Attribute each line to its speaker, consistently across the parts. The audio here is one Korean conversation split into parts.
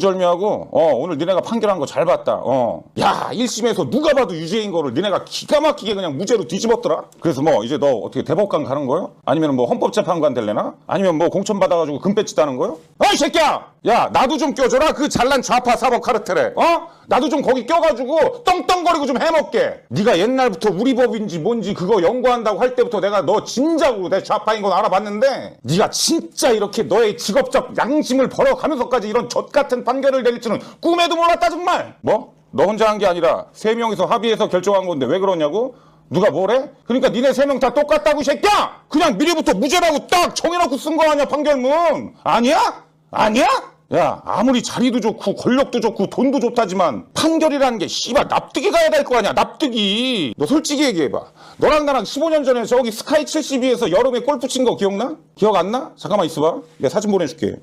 Speaker 1: 절미하고 어 오늘 니네가 판결한 거 잘 봤다 어야 1심에서 누가 봐도 유죄인 거를 니네가 기가 막히게 그냥 무죄로 뒤집었더라 그래서 뭐 이제 너 어떻게 대법관 가는 거요? 아니면 뭐 헌법재판관 될래나? 아니면 뭐 공천 받아가지고 금배지 따는 거요? 어이 새끼야 야 나도 좀 껴줘라 그 잘난 좌파 사법 카르텔에 어? 나도 좀 거기 껴가지고 떵떵거리고 좀 해먹게 네가 옛날부터 우리 법인지 뭔지 그거 연구한다고 할 때부터 내가 너 진작으로 내 좌파인 건 알아봤는데 네가 진짜 이렇게 너의 직업적 양심을 벌어가면서까지 이런 젖 같은 판결을 내릴 줄은 꿈에도 몰랐다 정말 뭐? 너 혼자 한 게 아니라 세 명이서 합의해서 결정한 건데 왜 그러냐고? 누가 뭐래? 그러니까 니네 세 명 다 똑같다고 이 새끼야! 그냥 미리부터 무죄라고 딱 정해놓고 쓴 거 아니야 판결문 아니야? 아니야? 야 아무리 자리도 좋고 권력도 좋고 돈도 좋다지만 판결이라는 게 씨발 납득이 가야 될 거 아니야 납득이 너 솔직히 얘기해봐 너랑 나랑 15년 전에 저기 스카이 72에서 여름에 골프 친 거 기억나? 기억 안 나? 잠깐만 있어봐 내가 사진 보내줄게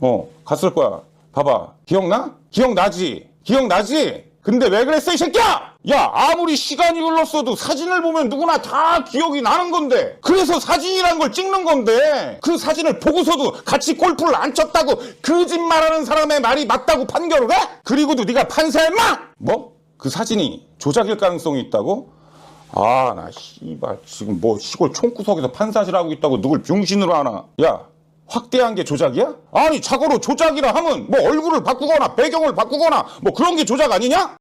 Speaker 1: 어 갔을 거야 봐봐 기억나? 기억나지? 기억나지? 근데 왜 그랬어 이 새끼야! 야 아무리 시간이 흘렀어도 사진을 보면 누구나 다 기억이 나는 건데 그래서 사진이란 걸 찍는 건데 그 사진을 보고서도 같이 골프를 안 쳤다고 거짓말하는 사람의 말이 맞다고 판결을 해? 그리고도 네가 판사야 마 뭐? 그 사진이 조작일 가능성이 있다고? 아 나 씨발 지금 뭐 시골 총구석에서 판사질 하고 있다고 누굴 병신으로 하나 야 확대한 게 조작이야? 아니 자고로 조작이라 하면 뭐 얼굴을 바꾸거나 배경을 바꾸거나 뭐 그런 게 조작 아니냐?